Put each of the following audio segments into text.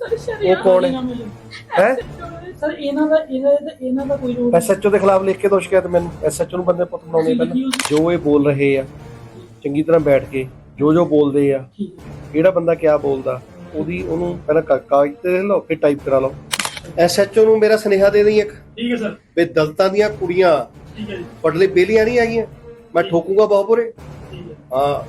ਉਹ ਕੌਣ ਹੈ? ਹੈ? ਸਰ ਇਹਨਾਂ ਦਾ ਇਹਨਾਂ ਦਾ ਇਹਨਾਂ ਦਾ ਕੋਈ ਰੋਲ ਐਸਐਚਓ ਦੇ ਖਿਲਾਫ ਲਿਖ ਕੇ ਦੋ ਸ਼ਿਕਾਇਤ ਮੈਨੂੰ ਐਸਐਚਓ ਨੂੰ ਬੰਦੇ ਪੁੱਤ ਬਣਾਉਣੇ ਪਹਿਲਾਂ ਜੋ ਇਹ ਬੋਲ ਰਹੇ ਆ ਚੰਗੀ ਤਰ੍ਹਾਂ ਬੈਠ ਕੇ ਜੋ ਜੋ ਬੋਲਦੇ ਆ ਕਿਹੜਾ ਬੰਦਾ ਕਿਆ ਬੋਲਦਾ ਉਹਦੀ ਉਹਨੂੰ ਪਹਿਲਾਂ ਕਾ- ਕਾਗਜ਼ ਤੇ ਲਓ ਫਿਰ ਟਾਈਪ ਕਰਾ ਲਓ। ਐਸਐਚਓ ਨੂੰ ਮੇਰਾ ਸੁਨੇਹਾ ਦੇ ਦੇਈ ਇੱਕ। ਠੀਕ ਹੈ ਸਰ। ਵੀ ਦਲਤਾਂ ਦੀਆਂ ਕੁੜੀਆਂ ਠੀਕ ਹੈ ਜੀ। ਪੜਲੇ ਬੇਲੀਆਂ ਨਹੀਂ ਆਈਆਂ ਮੈਂ ਠੋਕੂਗਾ ਬਹੁਪੁਰੇ। ਠੀਕ ਹੈ। ਹਾਂ।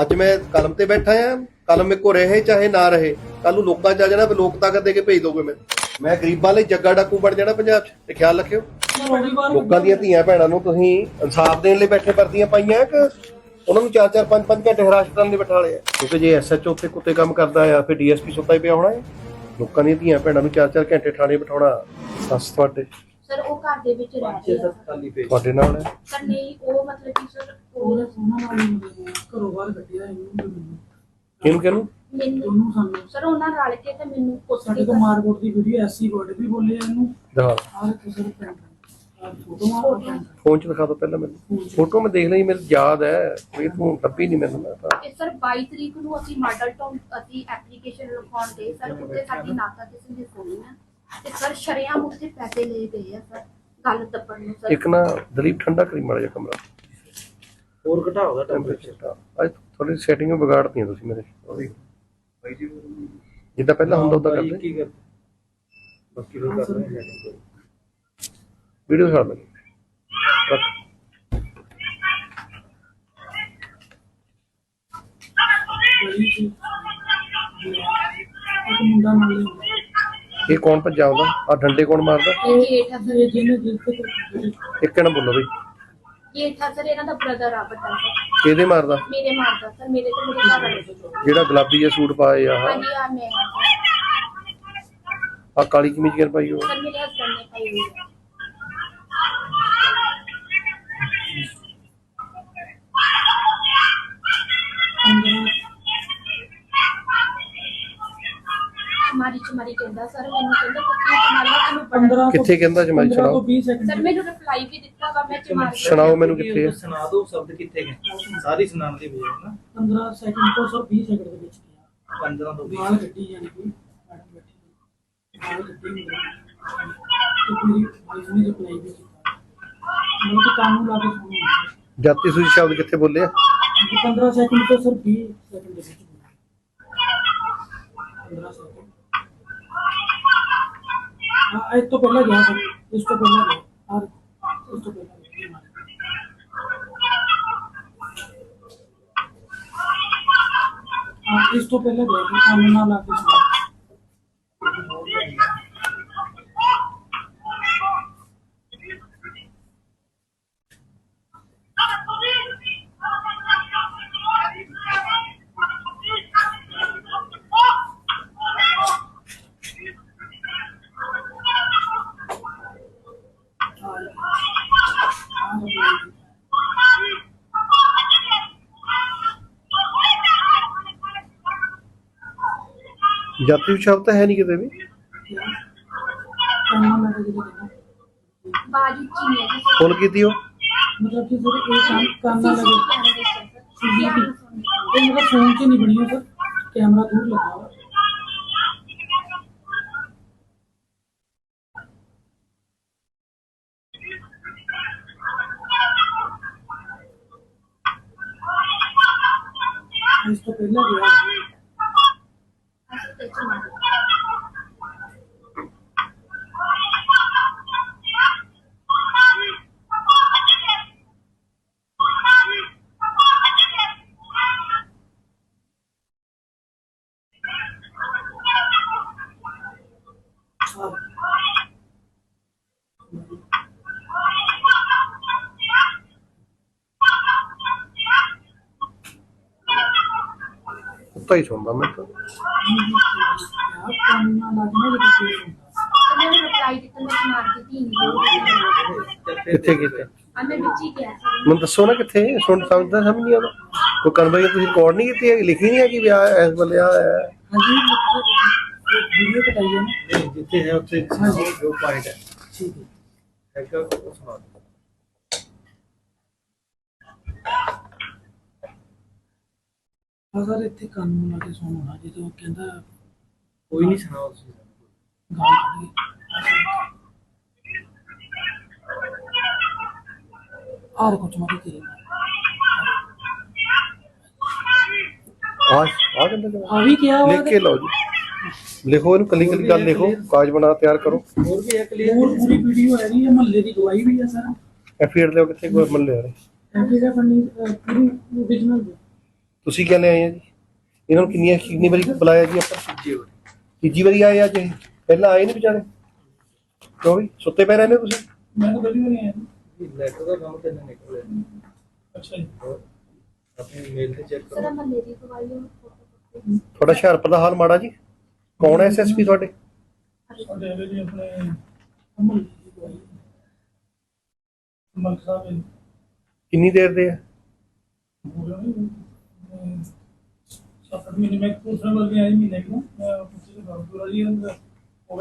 ਅੱਜ ਮੈਂ ਕਲਮ ਤੇ ਬੈਠਾ ਆ। ਕਲਮ ਕੋ ਰਹੇ ਚਾਹੇ ਨਾ ਰਹੇ। ਕੱਲ ਨੂੰ ਲੋਕਾਂ ਚ ਆ ਜਾਣਾ ਵੀ ਲੋਕ ਤਾਕਤ ਦੇ ਕੇ ਭੇਜ ਦੋਗੇ ਮੈਂ ਮੈਂ ਗਰੀਬਾਂ ਲਈ ਜੱਗਾ ਡਾਕੂ ਬਣ ਜਾਣਾ ਪੰਜਾਬ 'ਚ ਤੇ ਖਿਆਲ ਰੱਖਿਓ। ਲੋਕਾਂ ਦੀਆਂ ਧੀਆਂ ਭੈਣਾਂ ਨੂੰ ਤੁਸੀਂ ਇਨਸਾਫ ਦੇਣ ਲਈ ਬੈਠੇ ਵਰਦੀਆਂ ਪਾਈਆਂ ਕਿ ਉਹਨਾਂ ਨੂੰ 4-4 5-5 ਘੰਟੇ ਹਰਾਸ਼ ਕਰਨ ਲਈ ਬਿਠਾ ਲਿਆ ਕਿਉਂਕਿ ਜੇ ਐਸਐਚਓ ਉੱਤੇ ਕੁੱਤੇ ਕੰਮ ਕਰਦਾ ਆ ਫਿਰ ਡੀਐਸਪੀ ਸੁੱਤਾ ਹੀ ਪਿਆ ਹੋਣਾ ਹੈ। ਲੋਕਾਂ ਦੀਆਂ ਧੀਆਂ ਭੈਣਾਂ ਨੂੰ 4-4 ਘੰਟੇ ਥਾਣੇ ਬਿਠਾਉਣਾ ਸੱਸ ਤੁਹਾਡੇ। ਸਰ ਉਹ ਘਰ ਦੇ ਵਿੱਚ ਰਹਿ ਤੁਹਾਡੇ ਨਾਲ ਹੈ। ਸਰ ਨਹੀਂ ਉਹ ਮਤਲਬ ਕਿ ਸਰ ਉਹ ਸੋਨਾ ਨਾਲ ਘਰੋਂ ਬਾਹਰ ਕੱਢਿਆ ਇਹਨੂੰ। ਮੈਨੂੰ ਕਿਹਨੂੰ ਕਿਹਨੂੰ? ਮੈਨੂੰ ਦੋਨੋਂ ਸਾਨੂੰ। ਸਰ ਉਹਨਾਂ ਰਲ ਕੇ ਤੇ ਮੈਨੂੰ ਸਾਡੇ ਕੋਲ ਮਾਰਕੋਟ ਦੀ ਵੀਡੀਓ ਐਸੀ ਵਰਡ ਵੀ ਬੋਲੇ ਇਹਨੂੰ। ਦਿਖਾ ਆਹ ਕਿਸੇ ਪੈਂਟ ਆ ਫੋਟੋ ਮਾਰ ਪੈਂਟ ਫੋਨ 'ਚ ਦਿਖਾ ਦਿਓ ਪਹਿਲਾਂ ਮੈਨੂੰ। ਫੋਟੋ ਮੈਂ ਦੇਖ ਲਈ ਮੈਨੂੰ ਯਾਦ ਹੈ। ਕੋਈ ਤੂੰ ਲੱਭੀ ਨਹੀਂ ਮੈਨੂੰ ਮੈਂ ਤਾਂ। ਤੇ ਸਰ 22 ਤਰੀਕ ਨੂੰ ਅਸੀਂ ਮਾਡਲ ਟਾਊਨ ਅਸੀਂ ਐਪਲੀਕੇਸ਼ਨ ਲਿਖਾਉਣ ਦੇ ਸਰ ਉੱਤੇ ਸਾਡੀ ਨਾਕਾ ਕਿਸੇ ਨੇ ਸੁਣੀ ਆ। ਤੇ ਸਰ ਸ਼ਰਿਆਮ ਉੱਤੇ ਪੈਸੇ ਲਏ ਗਏ ਆ ਸਰ ਗੱਲ ਦੱਬਣ ਨੂੰ ਸਰ। ਇੱਕ ਨਾ ਦਲੀਪ ਠੰਡਾ ਕਰੀ ਮਾੜਾ ਜਿਹਾ ਕਮਰਾ। ਹੋਰ ਘਟਾਓ ਦਾ ਟੈਂਪਰੇਚਰ ਅੱਜ ਥੋੜੀ ਸੈਟਿੰਗ ਵਿਗਾੜਤੀਆਂ ਤੁਸੀਂ ਮੇਰੇ। ਉਹਦੀ ਜਿੱਦਾਂ ਪਹਿਲਾਂ ਹੁੰਦਾ ਉਦਾਂ ਕਰਦੇ। ਕੀ ਕਰ ਬਾਕੀ ਲੋਕ ਕਰ ਰਹੇ ਹੈ ਵੀਡੀਓ ਛੱਡ ਇੱਕ ਮੁੰਡਾ ਨਾਲ ਹੀ ਹੁੰਦਾ। ਇਹ ਕੌਣ ਭੱਜਾ ਆਉਂਦਾ? ਆ ਡੰਡੇ ਕੌਣ ਮਾਰਦਾ? ਇਹ ਆ ਸਰ ਇਹ ਜਿਹਨੇ ਦਿਲ ਤੇ ਇੱਕ ਨਾ ਬੋਲੋ ਬਈ। ਜੇਠ ਆ ਸਰ ਇਹਨਾਂ ਦਾ ਬ੍ਰਦਰ ਆ ਵੱਡਾ ਸਰ ਕਿਹਦੇ ਮਾਰਦਾ? ਮੇਰੇ ਮਾਰਦਾ ਸਰ ਮੇਰੇ ਤੇ ਮੇਰੇ ਘਰ ਵਾਲੇ ਜਿਹੜਾ ਗੁਲਾਬੀ ਜਿਹਾ ਸੂਟ ਪਾਏ ਆ ਹਾਂਜੀ ਆ ਮੈਂ ਆ ਕਾਲੀ ਕਮੀਜ਼ ਕਿਰ ਪਾਈ ਉਹ ਸਰ ਮੇਰੇ ਹਸਬੰਦ ਨੇ ਪਾਈ ਹੋਈ ਹੈ ਮਾਰੀ ਚਮਾਰੀ ਕਹਿੰਦਾ ਸਰ ਮੈਨੂੰ ਕਹਿੰਦਾ ਕੁੱਤੀ ਮਾਰਨਾ ਤੈਨੂੰ ਬੜਾ 15 ਤੋਂ ਕਿੱਥੇ ਕਹਿੰਦਾ ਜਮਾਈ 15 ਸੁਣਾਓ। ਤੋਂ 20 ਸੈਕਿੰਡ ਸਰ ਮੈਨੂੰ ਰਿਪਲਾਈ ਵੀ ਦਿੱਤਾ ਵਾ ਮੈਂ ਚਮਾਰ ਸੁਣਾਓ ਮੈਨੂੰ ਕਿੱਥੇ ਹੈ ਸੁਣਾ ਦਿਓ ਸ਼ਬਦ ਕਿੱਥੇ ਗਏ ਸਾਰੀ ਸੁਣਾਉਣ ਦੀ ਬਜਾਏ ਨਾ। 15 ਸੈਕਿੰਡ ਤੋਂ ਸਰ 20 ਸੈਕਿੰਡ ਦੇ ਵਿੱਚ ਗਿਆ। 15 ਤੋਂ 20 ਗਾਲ ਕੱਢੀ ਜਾਣੀ ਕਿ ਮੈਡਮ ਬੈਠੀ ਨਹੀਂ ਤੇ ਪੂਰੀ ਵਾਈਸ ਨੇ ਰਿਪਲਾਈ ਵੀ ਕੀਤਾ। ਮੈਂ ਤਾਂ ਕੰਮ ਨੂੰ ਲਾ ਕੇ ਜਾਤੀ ਸੂਚੀ ਸ਼ਬਦ ਕਿੱਥੇ ਬੋਲੇ ਆ? 15 ਸੈਕਿੰਡ ਤੋਂ ਸਰ 20 ਸੈਕਿੰਡ ਦੇ ਵਿੱਚ ਬੋਲਿਆ। 15 ਸੈਕਿੰਡ ਹਾਂ ਇਸ ਤੋਂ ਪਹਿਲਾਂ ਗਿਆ ਸਰ ਇਸ ਤੋਂ ਪਹਿਲਾਂ ਗਿਆ। ਔਰ ਇਸ ਤੋਂ ਪਹਿਲਾਂ ਗਿਆ। ਹਾਂ, ਇਸ ਤੋਂ ਪਹਿਲਾਂ ਗਿਆ ਸੀ। ਕੰਮ ਨਾਲ ਲਾ ਕੇ ਸੁਣਿਆ। ਹਾਂ ਹਾਂ reply ਕੀਤਾ। ਜਾਤੀ ਸ਼ਬਦ ਤਾਂ ਹੈ ਨਹੀਂ ਕਿਤੇ ਵੀ? ਬਾਜ ਕੀਤੀ ਮਤਲਬ ਕਿ ਸਰ ਇਹ ਕੰਮ ਲੱਗੇ ਇਹ ਮੇਰਾ ਫੋਨ 'ਚ ਨਹੀਂ ਬਣੀ ਹੈ ਸਰ। ਕੈਮਰਾ ਦੂਰ ਲੱਗਾ ਵਾ ਇਸ ਤੋਂ ਪਹਿਲਾਂ ਗਿਆ ਕੁੱਤਾ ਹੀ ਸੁਣਦਾ ਮੈਂ ਤਾਂ ਆਪ ਕੰਮ ਨਾਲ ਲੱਗਣਾ ਜੇ ਤੁਸੀਂ ਸਰ ਮੈਨੂੰ ਰਿਪਲਾਈ ਦਿੱਤਾ ਮੈਂ ਚਮਾਰ ਦੀ ਧੀ ਨਹੀਂ ਕਿੱਥੇ ਕੀਤਾ ਆ ਮੈਂ ਵਿੱਚ ਹੀ ਗਿਆ ਸਰ ਮੈਨੂੰ ਦੱਸੋ ਨਾ ਕਿੱਥੇ ਸੁਣ ਸਮਝਦਾ ਸਮਝ ਨਹੀਂ ਆਉਂਦਾ ਕੋਈ ਕਨਵਰਸੇਸ਼ਨ ਤੁਸੀਂ ਰਿਕਾਰਡ ਨਹੀਂ ਕੀਤੀ ਹੈ ਲਿਖੀ ਨਹੀਂ ਹੈ ਕਿ ਵਿਆਹ ਇਸ ਵੇਲੇ ਆ ਹੈ ਹਾਂਜੀ ਵੀਡੀਓ ਕਟਾਈ ਹੈ ਨਾ ਨਹੀਂ ਜਿੱਥੇ ਹੈ ਉੱਥੇ ਜੋ ਪੁਆਇੰਟ ਹੈ ਠੀਕ ਹੈ ਹੈਗਾ ਉਹ ਸੁਣਾ ਹਾਂ ਸਰ ਇੱਥੇ ਕਾਨੂੰਨ ਲਾ ਕੇ ਸੁਣਨਾ ਜਦੋਂ ਕਹਿੰਦਾ ਕੋਈ ਨਹੀਂ ਸੁਣਾਓ ਤੁਸੀਂ ਗਾਲ ਕੱਢੀ ਆਰ ਕੁਛ ਮਾਰੀ ਤੇਰੇ ਨਾਲ। ਆ ਆ ਕਹਿੰਦੇ ਨੇ। ਆ ਵੀ ਕਿਹਾ ਵਾ ਲਿਖ ਕੇ ਲਓ ਜੀ। ਲਿਖੋ ਇਹਨੂੰ ਕੱਲੀ ਕੱਲੀ ਗੱਲ ਲਿਖੋ ਕਾਗਜ਼ ਬਣਾ ਤਿਆਰ ਕਰੋ। ਹੋਰ ਵੀ ਹੈ ਕਲੀਅਰ ਪੂਰ ਪੂਰੀ ਵੀਡੀਓ ਹੈ ਨਹੀਂ ਮਹੱਲੇ ਦੀ ਗਵਾਹੀ ਵੀ ਹੈ ਸਰ। ਐਫਆਈਆਰ ਲਿਓ ਕਿੱਥੇ ਕੋਈ ਮੱਲੇ ਵਾਲੇ। ਐਫੀਡਾ ਫੰਡੀ ਪੂਰੀ origignal ਤੁਸੀਂ ਕਿਹ ਲਿਆਏ ਆ ਜੀ? ਇਹਨਾਂ ਨੂੰ ਕਿੰਨੀਆਂ ਕਿੰਨੀ ਵਾਰੀ ਬੁਲਾਇਆ ਜੀ ਆਪਾਂ? ਜੀ ਤੀਜੀ ਵਾਰੀ ਆਏ ਅੱਜ ਇਹ ਪਹਿਲਾਂ ਆਏ ਨਹੀਂ ਵਿਚਾਰੇ? ਕਿਉਂ ਵੀ? ਸੁੱਤੇ ਪਏ ਰਹਿੰਦੇ ਤੁਸੀਂ? ਮੈਂ ਤਾਂ ਕਦੀ ਵੀ ਨਹੀਂ ਆਇਆ ਇਹ ਲੈਟਰ ਦਾ ਕੰਮ ਤੇ ਨਿਕਲਿਆ। ਅੱਛਾ ਜੀ। ਹੋਰ? ਆਪਣੀ ਮੇਲ ਤੇ ਚੈੱਕ ਸਰ ਕਰੋ ਮਹੱਲੇ ਦੀ ਗਵਾਹੀ ਉਹ ਫੋਟੋ ਤੁਹਾਡਾ ਹੁਸ਼ਿਆਰਪੁਰ ਦਾ ਹਾਲ ਮਾੜਾ ਜੀ? ਕੌਣ ਹੈ ਐਸਐਸਪੀ ਤੁਹਾਡੇ? ਸਾਡੇ ਜੀ ਆਪਣੇ ਸਾਹਿਬ ਇਹ ਕਿੰਨੀ ਦੇਰ ਦੇ ਆ? ਰਹੇ ਨੇ। ਮਹੀਨੇ ਮੈਂ ਵੱਲ ਗਿਆ ਪੁੱਛੇ ਜੀ ਅੰਦਰ ਹੋ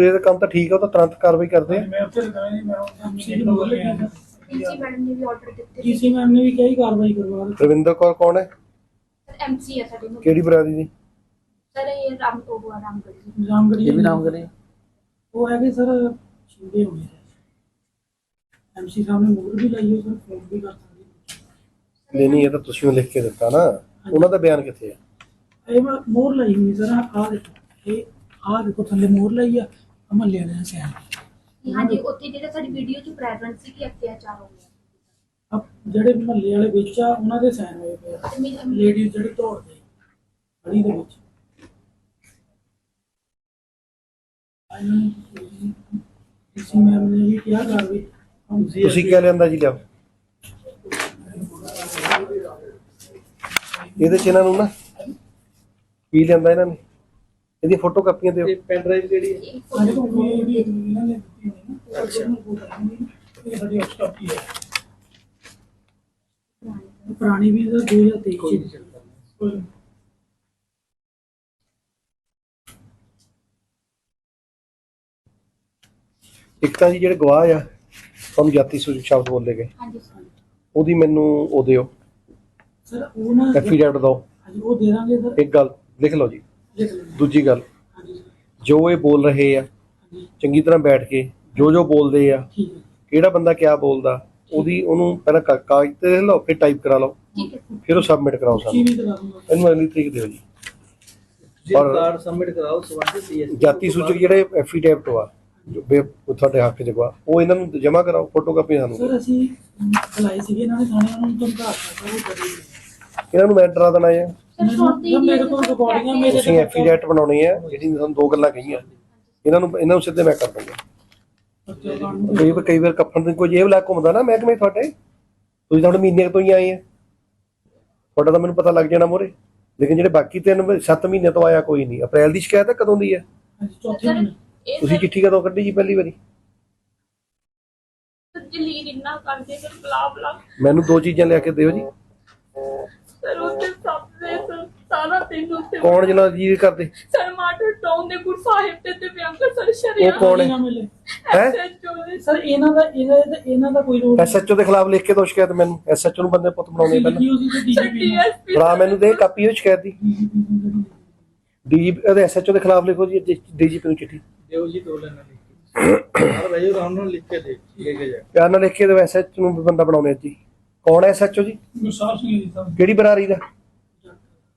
ਆ ਇਹ ਕੰਮ ਤਾਂ ਠੀਕ ਆ ਉਹ ਤਾਂ ਤੁਰੰਤ ਕਾਰਵਾਈ ਕਰਦੇ ਆ। ਮੈਂ ਉੱਥੇ ਲਗਾਇਆ ਨਹੀਂ ਮੈਂ ਉਹ ਮਹੀਨੇ ਤੋਂ ਹੋ ਗਿਆ ਪ੍ਰਿੰਸੀ ਮੈਡਮ ਨੇ ਵੀ ਆਰਡਰ ਦਿੱਤੇ ਜੀਸੀ ਮੈਮ ਨੇ ਵੀ ਹੀ ਕਾਰਵਾਈ ਕਰਵਾ ਰਵਿੰਦਰ ਕੌਰ ਕੌਣ ਹੈ? ਸਰ ਐਮਸੀ ਹੈ ਸਾਡੇ ਨੂੰ ਕਿਹੜੀ ਬਰਾਦਰੀ ਦੀ? ਸਰ ਇਹ ਰਾਮ ਉਹ ਰਾਮਗੜ੍ਹ ਜੀ ਰਾਮਗੜੀ ਇਹ ਵੀ ਨਾਮ ਕਰੇ ਉਹ ਹੈਗੇ ਸਰ ਸ਼ਿੰਦੇ ਹੋ ਗਏ ਐਮਸੀ ਸਾਹਿਬ ਨੇ ਮੂਡ ਵੀ ਲਾਈ ਹੋਈ ਸਰ ਫੋਨ ਵੀ ਕਰ ਸਕਦੇ ਨਹੀਂ ਨਹੀਂ ਇਹ ਤਾਂ ਤੁਸੀਂ ਲਿਖ ਕੇ ਦਿੱਤਾ ਨਾ। ਉਹਨਾਂ ਦਾ ਬਿਆਨ ਕਿੱਥੇ ਆ? ਇਹ ਮੈਂ ਮੋਹਰ ਲਾਈ ਹੋਈ ਸਰ ਆਹ ਦੇਖੋ ਇਹ ਆਹ ਦੇਖੋ ਥੱਲੇ ਮੋਹਰ ਲਾਈ ਆ ਅਮਲ ਲੈ ਰਿਹਾ ਸੈਨ ਹਾਂਜੀ ਉੱਥੇ ਜਿਹੜੇ ਸਾਡੀ ਵੀਡੀਓ ਚ ਪ੍ਰੈਜ਼ੈਂਟ ਸੀ ਕਿ ਅਤਿਆਚਾਰ ਹੋ ਗਿਆ। ਅਬ ਜਿਹੜੇ ਮਹੱਲੇ ਵਾਲੇ ਵਿੱਚ ਆ ਉਹਨਾਂ ਦੇ ਸਾਈਨ ਹੋਏ ਪਏ ਆ। ਲੇਡੀ ਜਿਹੜੀ ਦੌੜਦੇ ਗਲੀ ਦੇ ਵਿੱਚ। ਇਸੀ ਮੈਮ ਨੇ ਵੀ ਕਿਹਾ ਕਾਰਵਾਈ ਹਮ ਤੁਸੀਂ ਕਿਆ ਲਿਆਂਦਾ ਜੀ ਲਿਆਓ? ਇਹਦੇ ਚ ਇਹਨਾਂ ਨੂੰ ਨਾ ਕੀ ਲਿਆਂਦਾ ਇਹਨਾਂ ਨੇ? ਇਹਦੀ ਫੋਟੋ ਕਾਪੀਆਂ ਦਿਓ। ਇਹ ਪੈਨ ਡਰਾਈਵ ਕਿਹੜੀ ਹੈ? ਇਹ ਸਾਡੇ ਕੋਲ ਇਹਨਾਂ ਨੇ ਦਿੱਤੀ ਹੋਈ ਨਾ ਅੱਛਾ। ਇਹ ਸਾਡੀ ਸਟਾਕੀ ਹੈ। ਪੁਰਾਣੀ ਵੀ ਸਰ 2023 ਚ। ਕੋਈ ਇੱਕ ਤਾਂ ਜੀ ਜਿਹੜੇ ਗਵਾਹ ਆ ਤੁਹਾਨੂੰ ਜਾਤੀ ਸੂਚਕ ਸ਼ਬਦ ਬੋਲੇ ਗਏ। ਹਾਂਜੀ ਸਰ ਉਹਦੀ ਮੈਨੂੰ ਉਹ ਦਿਓ। ਸਰ ਉਹ ਨਾ ਐਫੀਡੈਵਿਟ ਦਿਓ। ਹਾਂਜੀ ਉਹ ਦੇ ਦਾਂਗੇ ਸਰ। ਇੱਕ ਗੱਲ ਲਿਖ ਲਓ ਜੀ। ਲਿਖ ਲੈਂਦੇ ਦੂਜੀ ਗੱਲ ਹਾਂਜੀ ਸਰ। ਜੋ ਇਹ ਬੋਲ ਰਹੇ ਆ ਹਾਂਜੀ। ਚੰਗੀ ਤਰ੍ਹਾਂ ਬੈਠ ਕੇ ਜੋ ਜੋ ਬੋਲਦੇ ਆ ਠੀਕ ਹੈ। ਕਿਹੜਾ ਬੰਦਾ ਕਿਆ ਬੋਲਦਾ ਉਹਦੀ ਉਹਨੂੰ ਪਹਿਲਾਂ ਕਾ- ਕਾਗਜ਼ ਤੇ ਲਿਖ ਲਓ ਫਿਰ ਟਾਈਪ ਕਰਾ ਲਓ। ਠੀਕ ਹੈ। ਫਿਰ ਉਹ ਸਬਮਿਟ ਕਰਾਓ ਜੀ ਸਾਨੂੰ ਵੀ ਕਰਾ ਦੂੰਗਾ। ਇਹਨੂੰ ਅਗਲੀ ਤਰੀਕ ਦਿਓ ਜੀ। ਤੁਸੀਂ ਔਰ- ਕਾਰਡ ਸਬਮਿਟ ਕਰਾਓ ਸਬੰਧਿਤ ਸੀਐਸ ਜਾਤੀ ਸੂਚਕ ਜਿਹੜੇ ਐਫੀਡੈਵਿਟ ਆ ਜੋ ਬੇ- ਉਹ ਤੁਹਾਡੇ ਹੱਕ ਚ ਗਵਾ ਉਹ ਇਹਨਾਂ ਨੂੰ ਜਮ੍ਹਾਂ ਕਰਾਓ ਫੋਟੋ ਕਾਪੀ ਸਾਨੂੰ। ਸਰ ਅਸੀਂ ਬੁਲਾਏ ਸੀਗੇ ਇਹਨਾਂ ਨੇ ਥਾਣੇ ਉਹਨਾਂ ਨੂੰ ਧਮਕਾ ਦਿੱਤਾ ਸਰ ਉਹ ਕਰੀ ਇਹਨਾਂ ਨੂੰ ਮੈਂ ਡਰਾ ਦੇਣਾ ਹੈ ਮੇਰੇ ਕੋਲ ਰਿਕਾਰਡਿੰਗਾਂ ਮੇਰੇ ਤੁਸੀਂ ਐਫੀਡੈਵਿਟ ਬਣਾਉਣੀ ਹੈ ਜਿਹੜੀ ਤੁਹਾਨੂੰ ਦੋ ਗੱਲਾਂ ਕਹੀਆਂ। ਇਹਨਾਂ ਨੂੰ ਇਹਨਾਂ ਨੂੰ ਸਿੱਧੇ ਮੈਂ ਕਰ ਦੂੰਗਾ। ਕਈ ਵਾਰ ਕਈ ਵਾਰ ਕੱਫਣ ਦੀ ਕੋਈ ਜੇਬ ਲੈ ਘੁੰਮਦਾ ਨਾ ਮਹਿਕਮੇ ਤੁਹਾਡੇ। ਤੁਸੀਂ ਤਾਂ ਹੁਣ ਮਹੀਨੇ ਤੋਂ ਹੀ ਆਏ ਆ। ਤੁਹਾਡਾ ਤਾਂ ਮੈਨੂੰ ਪਤਾ ਲੱਗ ਜਾਣਾ ਮੋਰੇ। ਲੇਕਿਨ ਜਿਹੜੇ ਬਾਕੀ ਤਿੰਨ 7 ਮਹੀਨੇ ਤੋਂ ਆਇਆ ਕੋਈ ਨਹੀਂ। ਅਪ੍ਰੈਲ ਦੀ ਸ਼ਿਕਾਇਤ ਹੈ ਕਦੋਂ ਦੀ ਹੈ ਚੌਥੇ ਮਹੀਨੇ। ਤੁਸੀਂ ਚਿੱਠੀ ਕਦੋਂ ਕੱਢੀ ਜੀ ਪਹਿਲੀ ਵਾਰੀ? ਸਰ ਜਲੀਲ ਇੰਨਾ ਕਰਦੇ ਸਰ ਬਲਾ ਬਲਾ ਮੈਨੂੰ ਦੋ ਚੀਜ਼ਾਂ ਲਿਆ ਕੇ ਦਿਓ ਜੀ। ਸਰ ਉੱਤੇ ਸਭ ਦੇ ਸਰ ਸਾਰਾ ਦਿਨ ਉੱਤੇ ਕੌਣ ਜਨਾ ਜੀ ਕਰਦੇ ਸਰ ਮਾਟਰ ਟਾਊਨ ਦੇ ਗੁਰ ਸਾਹਿਬ ਤੇ ਦਿਵਿਆਂਕਰ ਸਰ ਸ਼ਰੀਆ ਉਹ ਕੌਣ ਹੈ? ਨਾ ਮਿਲੇ। ਹੈ? ਸਰ ਇਹਨਾਂ ਦਾ ਇਹਦਾ ਇਹਦਾ- ਇਹਨਾਂ ਦਾ ਕੋਈ ਰੋਲ ਐਸਐਚਓ ਦੇ ਖਿਲਾਫ ਲਿਖ ਕੇ ਦੋ ਸ਼ਿਕਾਇਤ ਮੈਨੂੰ। ਐਸਐਚਓ ਨੂੰ ਬੰਦੇ ਪੁੱਤ ਬਣਾਉਣੇ ਪਹਿਲਾਂ। ਸਰ ਡੀਜੀਪੀ ਡੀਐਸਪੀ ਫੜਾ ਮੈਨੂੰ ਦੇ ਕਾਪੀ ਉਹ ਸ਼ਿਕਾਇਤ ਦੀ। ਡੀਜੀਪੀ ਉਹਦੇ ਐਸਐਚਓ ਦੇ ਖਿਲਾਫ ਲਿਖੋ ਜੀ ਡੀਜੀਪੀ ਨੂੰ ਚਿੱਠੀ। ਦਿਓ ਜੀ ਦੋ ਲੈਣਾ ਲਿਖ ਕੇ। ਭਾਈ ਰਾਮ ਨੂੰ ਲਿਖ ਕੇ ਦੇ ਲੈ ਕੇ ਜਾ। ਪਿਆਰ ਨਾਲ ਲਿਖ ਕੇ ਦੇ ਐਸਐਚਓ ਨੂੰ ਬੰਦਾ ਬਣਾਉਣੇ ਅੱਜ ਜੀ। ਕੌਣ ਹੈ ਐਸਐਚਓ ਜੀ? ਗੁਰਸਾਹਿਬ ਸਿੰਘ ਜੀ ਸਾਹਿਬ ਕਿਹੜੀ ਬਰਾਰੀ ਦਾ?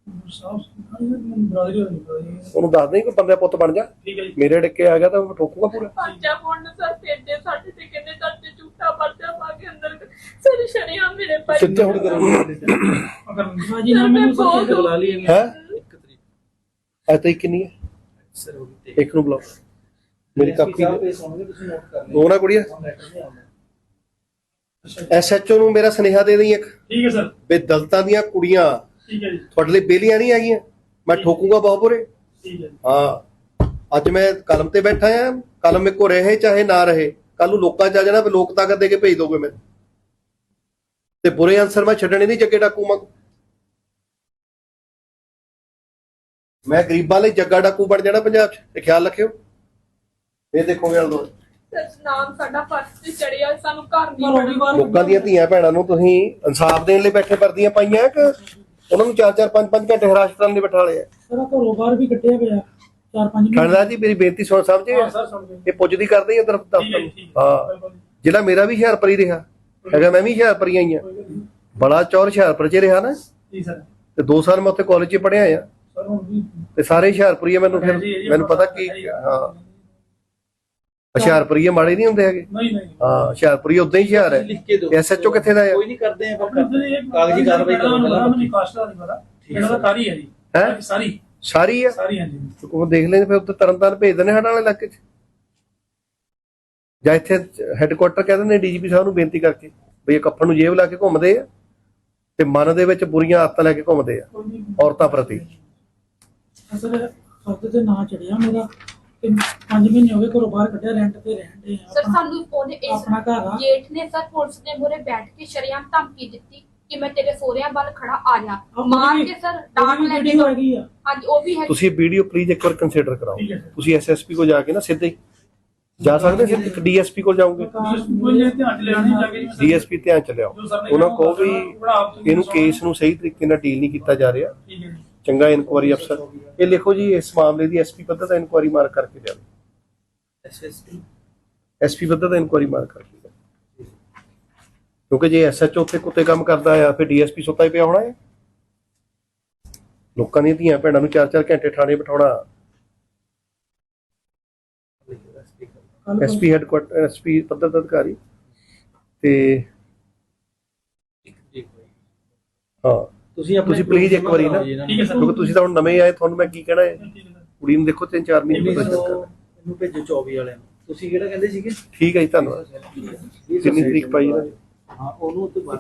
ਗੁਰਸਾਹਿਬ ਸਿੰਘ ਬਰਾਦਰੀ ਉਹਨੂੰ ਦੱਸ ਦੇ ਕੋਈ ਬੰਦੇ ਪੁੱਤ ਬਣ ਜਾ। ਠੀਕ ਹੈ ਜੀ। ਮੇਰੇ ਡਿੱਕੇ ਆ ਗਿਆ ਤਾਂ ਮੈਂ ਠੋਕੂਗਾ ਪੂਰਾ। ਪਰਚਾ ਪੌਂਡ ਸਰ ਪੇਡੇ ਸਾਡੇ ਤੇ ਕਹਿੰਦੇ ਸਾਡੇ ਝੂਠਾ ਪਰਚਾ ਪਾ ਕੇ ਅੰਦਰ। ਸਰ ਸ਼ਰੀਆ ਮੇਰੇ ਭਾਈ ਸਿੱਧੇ ਹੁਣ ਕਰੋ। ਅਗਰ ਬਾਜੀ ਨਾ ਮੈਨੂੰ ਸਰ ਬੁਲਾ ਲਈ ਹੈ? ਇੱਕ ਤਰੀਕ। ਅੱਜ ਤੱਕ ਕਿੰਨੀ ਹੈ? ਸਰ ਹੋ ਗਈ ਤੇ ਇੱਕ ਨੂੰ ਬੁਲਾਓ। ਮੇਰੀ ਕਾਪੀ ਸਾਹਿਬ ਇਹ ਸੁਣੋਗੇ ਤੁਸੀਂ ਨੋਟ ਕਰ ਉਹ ਨਾ ਕੁੜੀਆ। ਐਸਐਚਓ ਨੂੰ ਮੇਰਾ ਸੁਨੇਹਾ ਦੇ ਦੇਈ ਇੱਕ। ਠੀਕ ਹੈ ਸਰ। ਵੀ ਦਲਤਾਂ ਦੀਆਂ ਕੁੜੀਆਂ ਠੀਕ ਹੈ ਜੀ। ਤੁਹਾਡੇ ਲਈ ਬੇਲੀਆਂ ਨਹੀਂ ਹੈਗੀਆਂ। ਮੈਂ ਠੋਕੂਗਾ ਬਹੁਤ ਬੁਰੇ। ਠੀਕ ਹੈ ਜੀ। ਹਾਂ। ਅੱਜ ਮੈਂ ਕਲਮ ਤੇ ਬੈਠਾ ਆ। ਕਲਮ ਮੇਰੇ ਕੋ ਰਹੇ ਚਾਹੇ ਨਾ ਰਹੇ। ਕੱਲ ਨੂੰ ਲੋਕਾਂ ਚ ਆ ਜਾਣਾ ਵੀ ਲੋਕ ਤਾਕਤ ਦੇ ਕੇ ਭੇਜ ਦੋਗੇ ਮੈਨੂੰ। ਤੇ ਬੁਰੇ ਅਨਸਰ ਮੈਂ ਛੱਡਣੇ ਨਹੀਂ ਜੱਗੇ ਡਾਕੂ ਮੰਗ ਮੈਂ ਗਰੀਬਾਂ ਲਈ ਜੱਗਾ ਡਾਕੂ ਬਣ ਜਾਣਾ ਪੰਜਾਬ 'ਚ। ਤੇ ਖਿਆਲ ਰੱਖਿਓ। ਇਹ ਦੇਖੋ ਗੱਲ ਦੋ ਨਾਮ ਸਾਡਾ ਫਰਸ਼ ਤੇ ਚੜਿਆ ਸਾਨੂੰ ਘਰ ਪਰ ਨਹੀਂ ਉਹ ਵੀ ਵਾਰ ਲੋਕਾਂ ਦੀਆਂ ਧੀਆਂ ਭੈਣਾਂ ਨੂੰ ਤੁਸੀਂ ਇਨਸਾਫ ਦੇਣ ਲਈ ਬੈਠੇ ਵਰਦੀਆਂ ਪਾਈਆਂ ਕਿ ਉਹਨਾਂ ਨੂੰ 4-4 5-5 ਘੰਟੇ ਹਰਾਸ਼ਟਰਾਂ ਦੇ ਬਿਠਾ ਲਿਆ ਸਾਰਾ ਘਰੋਂ ਬਾਹਰ ਵੀ ਕੱਢਿਆ ਪਿਆ ਚਾਰ ਪੰਜ ਮਹੀਨੇ ਥਾਣੇਦਾਰ ਜੀ ਮੇਰੀ ਬੇਨਤੀ ਸੁਣ ਸਮਝੇ ਹਾਂ ਸਰ ਸਮਝ ਗਏ ਇਹ ਪੁੱਜਦੀ ਕਰਦੇ ਹੀ ਉਧਰ ਦਫ਼ਤਰ ਠੀਕ ਹੈ ਨੂੰ। ਜੀ, ਠੀਕ ਹੈ। ਹਾਂ। ਬਿਲਕੁਲ। ਜ਼ਿਲ੍ਹਾ ਮੇਰਾ ਵੀ ਹੁਸ਼ਿਆਰਪੁਰ ਹੀ ਰਿਹਾ ਹੈਗਾ ਮੈਂ ਵੀ ਹੁਸ਼ਿਆਰਪੁਰ ਹੀ ਆਈ ਨਹੀਂ। ਬੜਾ ਚੌਰ ਹੁਸ਼ਿਆਰਪੁਰ ਚ ਰਿਹਾ ਨਾ। ਜੀ ਸਰ। ਤੇ 2 ਸਾਲ ਮੈਂ ਉੱਥੇ ਕਾਲਜ 'ਚ ਪੜ੍ਹਿਆ ਆ। ਤੇ ਸਾਰੇ ਹੁਸ਼ਿਆਰਪੁਰੀ ਆ ਮੈਨੂੰ ਫਿਰ ਮੈਨੂੰ ਪਤਾ ਕੀ ਹਾਂ। ਹੁਸ਼ਿਆਰਪੁਰੀ ਮਾੜੇ ਨਹੀਂ ਹੁੰਦੇ ਹੈਗੇ? ਨਹੀਂ ਨਹੀਂ। ਹਾਂ ਹੁਸ਼ਿਆਰਪੁਰੀ ਉਦਾਂ ਹੀ ਹੁਸ਼ਿਆਰ ਹੈ। ਕੇ ਦਿਓ। ਐਸਐਚਓ ਕਿੱਥੇ ਦਾ ਹੈ? ਕੋਈ ਨਹੀਂ ਕਰਦੇ ਆਪਾਂ ਕਰਦੇ ਕਾਗਜ਼ੀ ਕਾਰਵਾਈ ਕਰੋ ਪਹਿਲਾਂ ਮੈਨੂੰ ਕਾਸਟ ਦਾ ਨਹੀਂ ਪਤਾ। ਇਹਨਾਂ ਦਾ ਕਾਰੀ ਹੈ ਜੀ। ਹੈਂ? ਸਾਰੀ। ਸਾਰੀ ਆ ਸਾਰੀ ਹੈ ਜੀ। ਉਹ ਦੇਖ ਲੈਂਦੇ ਫਿਰ ਉੱਥੇ ਤਰਨਤਾਰਨ ਭੇਜ ਦਿੰਦੇ ਸਾਡੇ ਵਾਲੇ ਇਲਾਕੇ 'ਚ। ਜਾਂ ਇੱਥੇ ਹੈੱਡਕੁਆਟਰ ਕਹਿ ਦਿੰਦੇ ਡੀਜੀਪੀ ਸਾਹਿਬ ਨੂੰ ਬੇਨਤੀ ਕਰਕੇ ਵੀ ਇਹ ਕੱਫਣ ਨੂੰ ਜੇਬ ਲਾ ਕੇ ਘੁੰਮਦੇ ਆ ਤੇ ਮਨ ਦੇ ਵਿੱਚ ਬੁਰੀਆਂ ਆਦਤਾਂ ਲੈ ਕੇ ਘੁੰਮਦੇ ਆ ਔਰਤਾਂ ਪ੍ਰਤੀ। ਸਰ ਖਾਤੇ ਤੇ ਨਾਂ ਚੜਿਆ ਮੇਰਾ। ਤੇ 5 ਮਹੀਨੇ ਹੋ ਗਏ ਘਰੋਂ ਬਾਹਰ ਕੱਢਿਆ ਰੈਂਟ ਤੇ ਰਹਿੰਦੇ ਆ ਸਰ ਆਪਣਾ- ਸਾਨੂੰ ਉਹਨੇ ਇਸ ਆਪਣਾ ਘਰ ਆ। ਜੇਠ ਨੇ ਸਰ ਪੁਲਿਸ ਦੇ ਮੂਹਰੇ ਬੈਠ ਕੇ ਸ਼ਰੇਆਮ ਧਮਕੀ ਦਿੱਤੀ ਕਿ ਮੈਂ ਤੇਰੇ ਸੋਹਰਿਆਂ ਵੱਲ ਖੜਾ ਆ ਜਾ। ਮਾਰ ਕੇ ਸਰ ਉਹਦੀ ਵੀ ਲੈ ਕੇ ਵੀਡੀਓ ਹੈਗੀ ਆ। ਹਾਂਜੀ ਉਹ ਵੀ ਹੈ ਤੁਸੀਂ ਵੀਡੀਓ ਪਲੀਜ਼ ਇੱਕ ਵਾਰ ਕੰਸੀਡਰ ਕਰਾਓ। ਠੀਕ ਹੈ ਸਰ। ਤੁਸੀਂ ਐਸਐਸਪੀ ਕੋਲ ਜਾ ਕੇ ਨਾ ਸਿੱਧੇ ਹੀ ਜਾ ਸਕਦੇ ਸਿੱਧੇ ਇੱਕ ਡੀਐਸਪੀ ਕੋਲ ਜਾਓਗੇ। ਕੋਈ ਨੇ ਧਿਆਨ ਚ ਲੈਣੀ ਡੀਐਸਪੀ ਧਿਆਨ ਚ ਲਿਆਓ। ਉਹਨਾਂ ਕਿਹਾ ਵੀ ਇਹਨੂੰ। ਕੇਸ ਨੂੰ ਸਹੀ ਤਰੀਕੇ ਨਾਲ ਡੀਲ ਨਹੀਂ ਕੀਤਾ ਜਾ ਰਿਹਾ। ਠੀਕ ਹੈ। ਜੀ ਚੰਗਾ ਇਨਕੁਆਰੀ ਅਫਸਰ। ਇਹ ਲਿਖੋ ਜੀ ਇਸ ਮਾਮਲੇ ਦੀ ਐਸਪੀ ਪੱਧਰ ਤੇ ਇਨਕੁਆਰੀ ਮਾਰ ਕਰਕੇ ਜਾਓ ਐਸਐਸਪੀ ਐਸਪੀ ਪੱਧਰ ਤੇ ਇਨਕੁਆਰੀ ਮਾਰ ਕਰਕੇ ਜਾਓ ਕਿਉਂਕਿ ਜੇ ਐਸਐਚਓ ਉੱਥੇ ਕੁੱਤੇ ਕੰਮ ਕਰਦਾ ਆ ਫਿਰ ਡੀਐਸਪੀ ਸੁੱਤਾ ਹੀ ਪਿਆ ਹੋਣਾ ਹੈ। ਲੋਕਾਂ ਦੀਆਂ ਧੀਆਂ ਭੈਣਾਂ ਨੂੰ 4-4 ਘੰਟੇ ਥਾਣੇ ਬਿਠਾਉਣਾ। ਐਸਪੀ ਹੈੱਡਕੁਆਟਰ ਐਸਪੀ ਪੱਧਰ ਦਾ ਅਧਿਕਾਰੀ। ਤੇ ਹਾਂ। ਤੁਸੀਂ ਆਪਣੇ ਤੁਸੀਂ please ਇੱਕ ਵਾਰੀ ਨਾ-। ਕਿਉਂਕਿ ਤੁਸੀਂ ਤਾਂ ਹੁਣ ਨਵੇਂ ਆਏ ਤੁਹਾਨੂੰ ਮੈਂ ਕੀ ਕਹਿਣਾ ਹੈ। ਕੁੜੀ ਨੂੰ ਦੇਖੋ ਤਿੰਨ ਚਾਰ ਮਹੀਨੇ ਚੱਕਰ ਇਹਨੂੰ ਭੇਜੋ 24 ਵਾਲਿਆਂ ਨੂੰ। ਤੁਸੀਂ ਕਿਹੜਾ ਕਹਿੰਦੇ ਸੀਗੇ? ਠੀਕ ਹੈ ਜੀ ਧੰਨਵਾਦ। ਕਿੰਨੀ ਤਰੀਕ ਪਾਈ ਨੇ? ਹਾਂ ਉਹਨੂੰ ਤੋਂ ਬਾਅਦ